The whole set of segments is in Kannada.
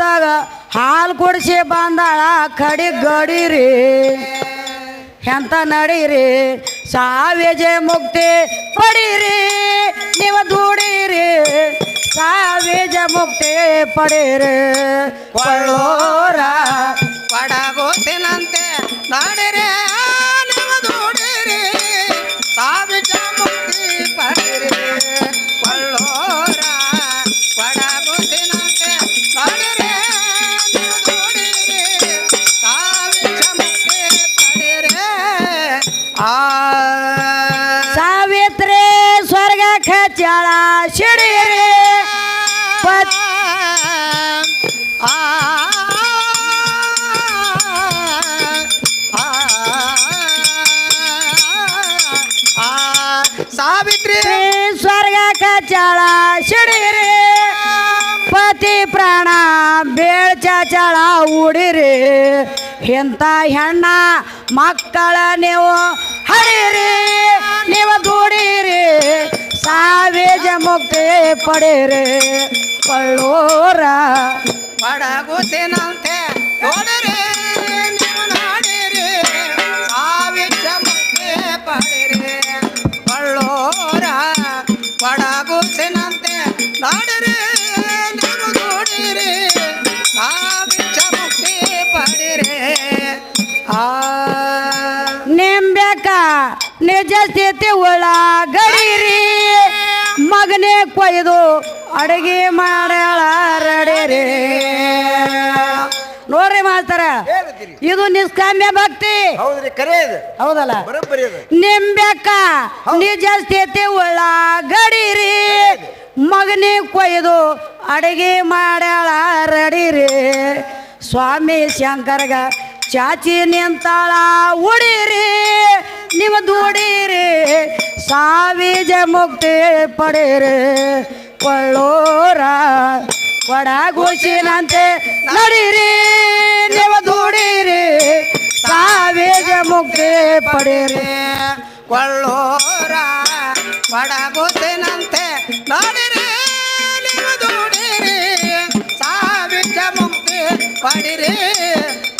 ಕಲ್ಲಿನ ತಗ ಹಾಲು ಕುಡಿಸಿ ಬಂದಾಳ, ಕಡಿ ಗಡಿರಿ. ಎಂತ ನಡೀರಿ? ಸಾವಿಜೆ ಮುಕ್ತಿ ಪಡೀರಿ, ನೀವು ದುಡೀರಿ. ಸಾವಿಜ ಮುಕ್ತಿ ಪಡೀರಿ. ಕೊಳ್ಳೋರ ಆ ಸಾವಿತ್ರಿ ಸ್ವರ್ಗ ಖಚಾಳ ಶಿಡೀರಿ ಪತ್ ಆ ಆ ಸಾವಿತ್ರಿ ಸ್ವರ್ಗ ಕಚಾಳ ಶಿಡೀರಿ ಪತಿ ಪ್ರಾಣ ಬೇಳ್ ಚಾಚಾಳ ಉಡಿರಿ ಇಂಥ ಹೆಣ್ಣ ಮಕ್ಕಳ ನೀವು ಹಡೀರಿ ನೀವು ದೂಡಿರಿ ಸಾವಿಜ ಮುಕ್ತಿ ಪಡೀರಿ. ಕೊಳ್ಳೋರ ಪಡಗುತ್ತೇನಂತೆ ನೋಡಿರಿ. ನಿಜ ಸ್ಥಿತಿ ಒಳಗಡಿರಿ. ಮಗನೇ ಕೊಯ್ದು ಅಡುಗೆ ಮಾಡ್ಯಾಳ ರಡಿರಿ ನೋಡ್ರಿ ಮಾಸ್ತರ ಇದು ನಿಷ್ಕಾಮ್ಯ ಭಕ್ತಿ. ಹೌದಲ್ಲ? ನಿಂಬೆಕ್ಕ ನಿಜ ಸ್ಥಿತಿ ಒಳಗಡಿರಿ. ಮಗನೇ ಕೊಯ್ದು ಅಡುಗೆ ಮಾಡ್ಯಾಳ ರಡಿರಿ ಸ್ವಾಮಿ ಶಂಕರ್ಗ ಚಾಚಿ ನಿಂತಾಳ ಉಡಿರಿ. ನೀವು ದುಡೀರಿ ಸಾವಿಜ ಮುಕ್ತಿ ಪಡೀರಿ. ಕೊಳ್ಳೋರ ಕೊಡಗುಸಿನಂತೆ ನಡೀರಿ ನೀವು ದುಡೀರಿ ಸಾವಿಜ ಮುಕ್ತಿ ಪಡೀರಿ. ಕೊಳ್ಳೋರ ಪಡಗುತ್ತಿನಂತೆ ನೋಡಿರಿ ನೀವು ದೂಡಿರಿ ಸಾವಿರ ಮುಕ್ತಿ ಪಡಿರಿ.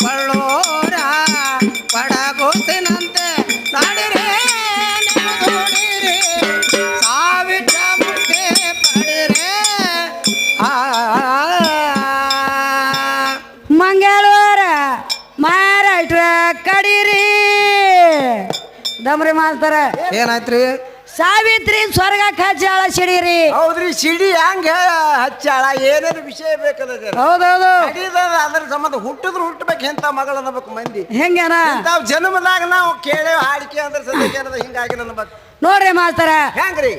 ಕೊಳ್ಳೋರ ಪಡಗುತ್ತಿನಂತೆ ನೋಡಿರಿ ಮಂಗಳವಾರ ಮಹಾರಾಷ್ಟ್ರ ಕಡೀರಿ. ದಮ್ರಿ ಮಾಡ್ತಾರ ಏನಾಯ್ತ್ರಿ? ಸಾವಿತ್ರಿ ಸ್ವರ್ಗ ಹಚ್ಚಾಳ ಸಿಡೀರಿ. ಹೌದ್ರಿ ಸಿಡಿ ಹಂಗ ಹಚ್ಚಾಳ ಏನೇನು ವಿಷಯ ಬೇಕದ ಹೌದೌದು. ಅದ್ರ ಸಂಬಂಧ ಹುಟ್ಟಿದ್ರು ಹುಟ್ಟಬೇಕು ಎಂತ ಮಗಳು ಅನ್ನಬೇಕು ಮಂದಿ. ಹೆಂಗನ ತಾವ್ ಜನ್ಮದಾಗ ನಾವು ಕೇಳೇ ಹಾಡಿಕೆ ಅಂದ್ರೆ ಸದ್ಯಕ್ಕೆ ಹಿಂಗಾಗಿ ನನ್ನ ನೋಡ್ರಿ ಮಾಸ್ತರ ಹೆಂಗ್ರಿ?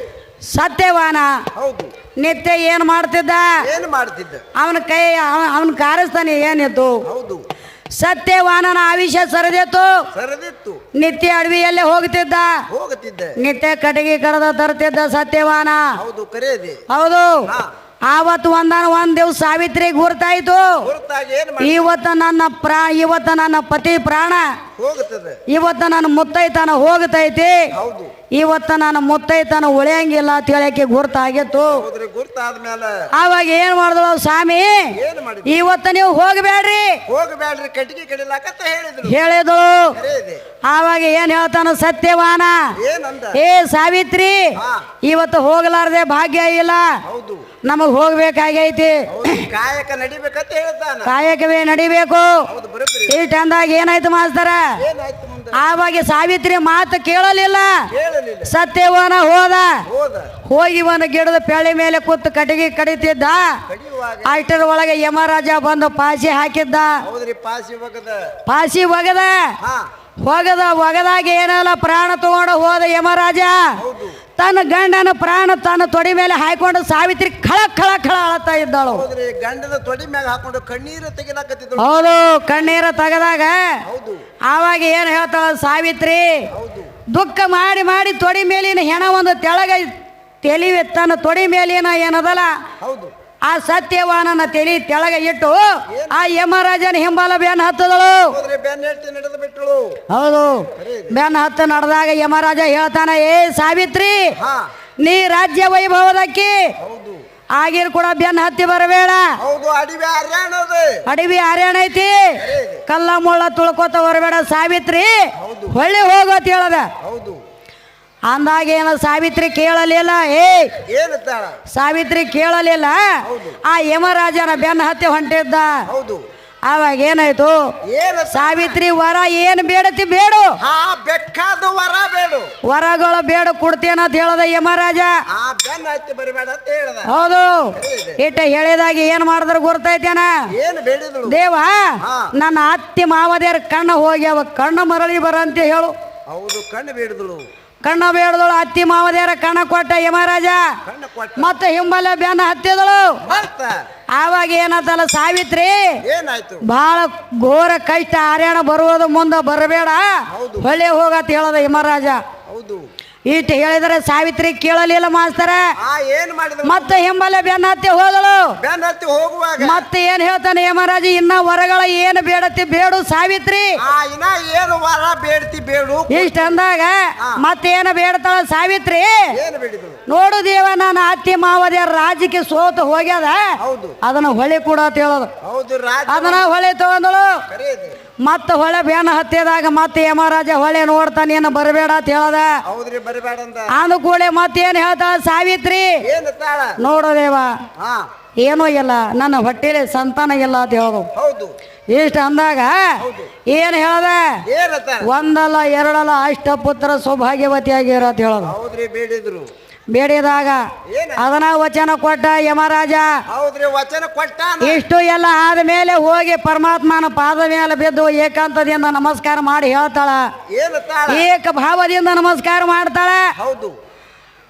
ಸತ್ಯವಾನ. ಹೌದು. ನಿತ್ಯ ಏನ್ ಮಾಡ್ತಿದ್ದ? ಏನು ಮಾಡ್ತಿದ್ದ? ಅವನ ಕೈ ಅವನ ಕಾರಸ್ತಾನೆ ಏನಿತ್ತು? ಹೌದು. ಸತ್ಯವಾನನ ಆವಿಷ ಸರದಿತ್ತು? ಸರದಿತ್ತು. ನಿತ್ಯ ಅಡವಿಯಲ್ಲೇ ಹೋಗ್ತಿದ್ದ? ಹೋಗುತ್ತಿದ್ದ ನಿತ್ಯ ಕಟಗಿ ಕಡದ ತರ್ತಿದ್ದ ಸತ್ಯವಾನ? ಹೌದು ಕರೆಯದೆ ಹೌದು. ಆವತ್ತು ಒಂದಾನ ಒಂದ್ ದಿವಸ ಸಾವಿತ್ರಿ ಗುರ್ತಾಯ್ತು. ಇವತ್ತ ನನ್ನ ಪ್ರಾ ಇವತ್ತ ನನ್ನ ಪತಿ ಪ್ರಾಣ. ಇವತ್ತ ನನ್ನ ಮುತ್ತೈತನ ಹೋಗ್ತೈತಿ. ಇವತ್ತ ನನ್ನ ಮುತ್ತೈತನ ಉಳಿಯಂಗಿಲ್ಲ ಅಂತ ಹೇಳಕ್ಕೆ ಗುರ್ತಾಗಿತ್ತು. ಆವಾಗ ಏನ್ ಮಾಡಿದ್ರು ಸ್ವಾಮಿ? ಇವತ್ತ ನೀವು ಹೋಗಬೇಡ್ರಿ. ಹೋಗಬೇಡ್ರಿ ಕಟ್ಟಿಗೆ ಕಡಿಲಾಕತ್ತ ಹೇಳಿದ್ರು ಆವಾಗ ಏನ್ ಹೇಳ್ತಾನ ಸತ್ಯವಾನ? ಏ ಸಾವಿತ್ರಿ ಇವತ್ತು ಹೋಗಲಾರ್ದೆ ಭಾಗ್ಯ ಇಲ್ಲ. ಹೌದು. ನಮಗ್ ಹೋಗ್ಬೇಕಾಗೈತಿ. ಕಾಯಕ ನಡಿಬೇಕಂತ ಹೇಳ್ತಾನ. ಕಾಯಕವೇ ನಡಿಬೇಕು. ಈ ಟೈಮ್ದಾಗ ಏನಾಯ್ತು ಮಾಸ್ತರ? ಆವಾಗ ಸಾವಿತ್ರಿ ಮಾತು ಕೇಳಲಿಲ್ಲ. ಸತ್ಯವನ ಹೋದ. ಹೋಗಿ ಒಂದು ಗಿಡದ ಪೆಳೆ ಮೇಲೆ ಕೂತು ಕಟಗಿ ಕಡಿತಿದ್ದ. ಅಷ್ಟರ ಒಳಗೆ ಯಮರಾಜ ಬಂದು ಪಾಸಿ ಹಾಕಿದ್ದ. ಪಾಸಿ ಒಗದ. ಹೋಗದ ಒಗದ. ಒಗದಾಗ ಏನಲ್ಲ ಪ್ರಾಣ ತಗೊಂಡು ಹೋದ ಯಮರಾಜ? ತನ್ನ ಗಂಡನ ಪ್ರಾಣ ತನ್ನ ತೊಡಿ ಮೇಲೆ ಹಾಕೊಂಡು ಸಾವಿತ್ರಿ ಖಳ ಖಳ ಖಳ ಅಳತಾ ಇದ್ದಾಳು. ಹೌದ್ರಿ ಗಂಡದ ತೊಡಿ ಮ್ಯಾಗ ಹಾಕೊಂಡು ಕಣ್ಣೀರು ತೆಗಿಲಾಕತ್ತಿದ್ರು ಹೌದು ಕಣ್ಣೀರ ತೆಗೆದಾಗ ಹೌದು. ಆವಾಗ ಏನು ಹೇಳ್ತಾಳ ಸಾವಿತ್ರಿ? ದುಃಖ ಮಾಡಿ ಮಾಡಿ ತೊಡಿ ಮೇಲಿನ ಹೆಣ ಒಂದು ತೆಳಗ ತೆಲಿವೆ ತನ್ನ ತೊಡಿ ಮೇಲಿನ ಏನದಲ್ಲ ಹೌದು. ಆ ಸತ್ಯವಾನನ ತೆಲಿ ತೆಳಗ ಇಟ್ಟು ಆ ಯಮರಾಜನ ಹಿಂಬಾಲ ಬೆನ್ನ ಹತ್ತದಳು. ಹೌದು. ಬೆನ್ನ ಹತ್ತು ನಡೆದಾಗ ಯಮರಾಜ ಹೇಳ್ತಾನ ಏ ಸಾವಿತ್ರಿ ನೀ ರಾಜ್ಯ ವೈಭವದಕ್ಕೆ. ಆಗಿರ್ ಕೂಡ ಬೆನ್ ಹತ್ತಿ ಬರಬೇಡ. ಅಡಿವೆ ಹರ್ಯಾಣ ಐತಿ. ಕಲ್ಲ ಮುಳ್ಳ ತುಳ್ಕೋತ ಬರಬೇಡ ಸಾವಿತ್ರಿ. ಹೊಳ್ಳಿ ಹೋಗೋತ್ ಹೇಳದ. ಹೌದು. ಅಂದಾಗ ಏನ ಸಾವಿತ್ರಿ ಕೇಳಲಿಲ್ಲ? ಏ ಸಾವಿತ್ರಿ ಕೇಳಲಿಲ್ಲ. ಆ ಯಮರಾಜನ ಬೆನ್ನ ಹತ್ತಿ ಹೊಂಟಿದ್ದ? ಅವಾಗ ಏನಾಯ್ತು? ಏನು ಸಾವಿತ್ರಿ ವರ ಏನು ಬೇಡತಿ ಬೇಡು. ಬೇಕಾದ ವರ ಬೇಡು. ವರಗಳು ಬೇಡ ಕೊಡ್ತೇನಂತ ಹೇಳದ ಯಮರಾಜ. ಹೌದು. ಇಟ್ಟ ಹೇಳಿದಾಗ ಏನ್ ಮಾಡಿದ್ರು ಬೇಡಿದಳು? ದೇವ. ನನ್ನ ಅತ್ತಿ ಮಾವದೇರ ಕಣ್ಣ ಹೋಗ್ಯಾವ ಕಣ್ಣು ಮರಳಿ ಬರ ಅಂತ ಹೇಳು. ಹೌದು ಕಣ್ಣು ಬೇಡಿದಳು. ಕಣ್ಣ ಬೇಡದಳು ಅತ್ತಿ ಮಾವದೇರ ಕಣ್ಣ ಕೊಟ್ಟ ಯಮರಾಜ. ಮತ್ತೆ ಹಿಂಬಲ ಬೆನ್ನ ಹತ್ತಿದಳು. ಆವಾಗ ಏನಾಯ್ತಲ್ಲ ಸಾವಿತ್ರಿ? ಬಹಳ ಘೋರ ಕಷ್ಟ ಹರ್ಯಾಣ ಬರುವುದು ಮುಂದೆ ಬರಬೇಡ. ಹೊಳೆ ಹೋಗತ್ತ ಹೋಗತ್ ಹೇಳದ ಯಮರಾಜ. ಇಟ್ಟು ಹೇಳಿದರೆ ಸಾವಿತ್ರಿ ಕೇಳಲಿಲ್ಲ ಮಾಸ್ತರ. ಆ ಏನ್ ಮಾಡಿದಳು ಮತ್ತೆ ಹಿಂಬಲೆ ಬೆನ್ನ ಹತ್ತಿ ಹೋದಳು. ಹತ್ತಿ ಹೋಗುವಾಗ? ಮತ್ತೆ ಏನ್ ಹೇಳ್ತಾನೆ ಯಮರಾಜ ಇನ್ನ ಹೊರಗಳ ಏನು ಬೇಡತಿ ಬೇಡು ಸಾವಿತ್ರಿ. ಆ ಇನ್ನ ಏನು ವರ ಬೇಡ್ತಿ ಬೇಡು? ಇಷ್ಟ ಅಂದಾಗ ಮತ್ತೇನು ಬೇಡತಾಳ ಸಾವಿತ್ರಿ? ಏನು ಬೇಡಿದಳು ನೋಡು ದೇವ ನಾನು ಅತ್ತಿ ಮಾವದ ರಾಜಕೀಯ ಸೋತು ಹೋಗ್ಯದ. ಅದನ್ನ ಹೊಳೆ ಕೂಡ ಅಂತ ಹೇಳೋದು. ಅದನ್ನ ಹೊಳೆ ತಗೊಂಡಳು. ಮತ್ತ ಹೊಳೆ ಬೇನ ಹತ್ತಿದಾಗ ಮತ್ತೆ ಯಮರಾಜ ಹೊಳೆ ನೋಡ್ತಾನೆ ಏನು ಬರಬೇಡ ಅಂತ ಹೇಳದ. ಕೂಡಲೇ ಮತ್ತೇನು ಹೇಳ್ತಾಳ ಸಾವಿತ್ರಿ? ನೋಡು ದೇವ ಏನೂ ಇಲ್ಲ ನನ್ನ ಹೊಟ್ಟೆಲಿ ಸಂತಾನ ಇಲ್ಲ ಅಂತ ಹೇಳೋದು. ಇಷ್ಟ ಅಂದಾಗ ಏನು ಹೇಳದ? ಒಂದಲ್ಲ ಎರಡಲ್ಲ ಒಂದಲ್ಲ ಎರಡಲ್ಲ ಸೌಭಾಗ್ಯವತಿ ಆಗಿರೋ ಅಂತ ಹೇಳೋದು. ಬೇಡಿದಾಗ ಅದನ್ನ ವಚನ ಕೊಟ್ಟ ಯಮರಾಜ. ಹೌದ್ರಿ ವಚನ ಕೊಟ್ಟ ಇಷ್ಟು ಎಲ್ಲ ಆದ್ಮೇಲೆ ಹೋಗಿ ಪರಮಾತ್ಮನ ಪಾದ ಮೇಲೆ ಬಿದ್ದು ಏಕಾಂತದಿಂದ ನಮಸ್ಕಾರ ಮಾಡಿ ಹೇಳ್ತಾಳ. ಏಕ ಭಾವದಿಂದ ನಮಸ್ಕಾರ ಮಾಡ್ತಾಳೆ. ಹೌದು.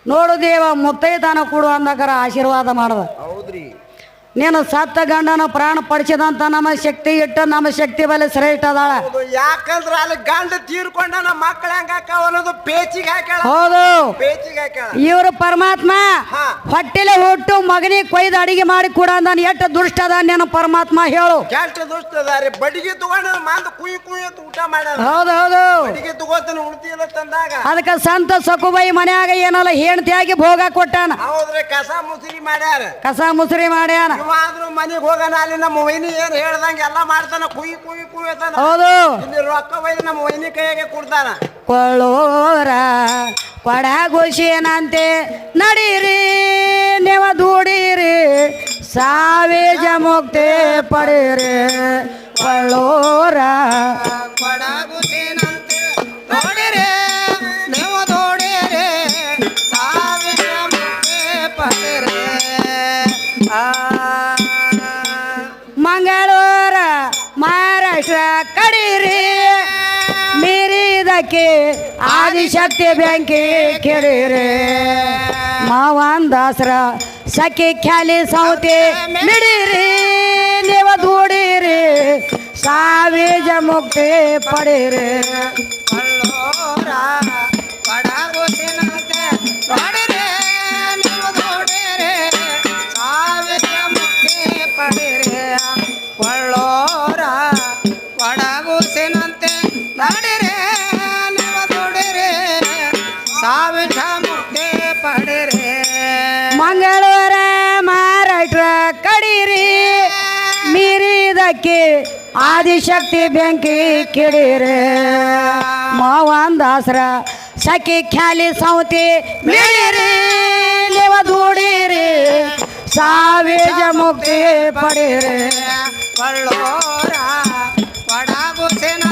ನೋಡು ದೇವ ಮುತ್ತೈತಾನ ಕೊಡು ಅಂದಕರ ಆಶೀರ್ವಾದ ಮಾಡದ. ಹೌದ್ರಿ. ನೀನು ಸತ್ತ ಗಂಡನ ಪ್ರಾಣ ಪಡಿಸಿದಂತ ನಮ್ಮ ಶಕ್ತಿ ಇಟ್ಟು ನಮ್ಮ ಶಕ್ತಿ ಬಲೆ ಶ್ರೇಷ್ಠ ಅದಾಳ ಯಾಕಂದ್ರ ಅಲ್ಲಿ ಗಂಡ ತೀರ್ಕೊಂಡ ನಮ್ಮ ಮಕ್ಕಳ ಹೆಂಗ ಅನ್ನೋದು ಪೇಚಿಗೆ ಹಾಕ್ಯಾಳ. ಹೌದು. ಪೇಚಿಗೆ ಹಾಕ್ಯಾಳ. ಇವರು ಪರಮಾತ್ಮ. ಹೊಟ್ಟೆಲೆ ಹುಟ್ಟು ಮಗನಿಗೆ ಕೊಯ್ದು ಅಡಿಗೆ ಮಾಡಿ ಕೂಡ ನಾನು ಎಷ್ಟು ದುಷ್ಟ ಅದ ನೀನು ಪರಮಾತ್ಮ ಹೇಳು. ಕೆಟ್ಟ ದುಷ್ಟದಾರಿ ಬಡಿಗೆ ತಗೊಂಡ ಮಂದ ಕುಯ್ ಕುಯ್ ಊಟ ಮಾಡ್ಯಾರ ಹೌದು ಹೌದು. ಬಡಿಗೆ ತಗೋತಾನ ಉಳ್ತಿಲ್ಲ ತಂದಾಗ. ಅದಕ್ಕೆ ಸಂತ ಸಕುಬೈ ಮನ್ಯಾಗ ಏನಲ್ಲ ಹೆಣ್ತಿಯಾಗಿ ಭೋಗ ಕೊಟ್ಟಾನ. ಹೌದ್ರಿ ಕಸ ಮುಸುರಿ ಮಾಡ್ಯಾರ. ಕಸ ಮುಸುರಿ ಮಾಡ್ಯಾನ. ಆದ್ರೂ ಮನೆಗೆ ಹೋಗೋಣ ಅಲ್ಲಿ ನಮ್ಮ ವೈನಿ ಏನ್ ಹೇಳ್ದಂಗ ಎಲ್ಲ ಮಾಡ್ತಾನ ಕುಯಿ ಕುಯಿ ಕುಯ್ತಾನ ಅಂತಾನ. ಹೌದು. ಇಲ್ಲಿ ರೊಕ್ಕ ಒಯ್ದು ನಮ್ಮ ವೈನಿ ಕೈಯಾಗೆ ಕೊಡ್ತಾನ. ಕೊಳ್ಳೋರ ಏನಂತೆ ನಡೀರಿ ನೀವು ದೂಡೀರಿ ಸಾವೇ ಮುಕ್ತಿ ಪಡೀರಿ. ಕೊಳ್ಳೋರ ಏನಂತೆ ನೋಡಿರೆ ಮೀರಿದಕ್ಕೆ ಆದಿಶಕ್ತಿ ಬ್ಯಾಂಕಿ ಕೆಡೀರಿ ಮಾವನ್ ದಾಸರ, ಸಖಿ ಖ್ಯಾಲಿ ಸೌತಿ ಮಿಡಿರಿ, ನೀವು ದೂಡಿರಿ ಸಾವಿಜ ಮುಕ್ತಿ ಪಡೀರಿ. ಕಳ್ಳೋರ ಮೀರಿದಕ್ಕೆ ಆದಿಶಕ್ತಿ ಬೆಂಕಿ ಕಿಡೀರಿ ಮಾವನ್ ದಾಸರ ಸಖಿ ಖ್ಯಾಲಿ ಸೌತಿ ಮಿಡಿರಿ ನೀವು ದೂಡಿರಿ ಸಾವಿಜ ಮುಕ್ತಿ ಪಡೀರಿ ಕೊಳ್ಳೋರ ಕೊಡಗುಸಿನಂತೆ ನಾಡೆ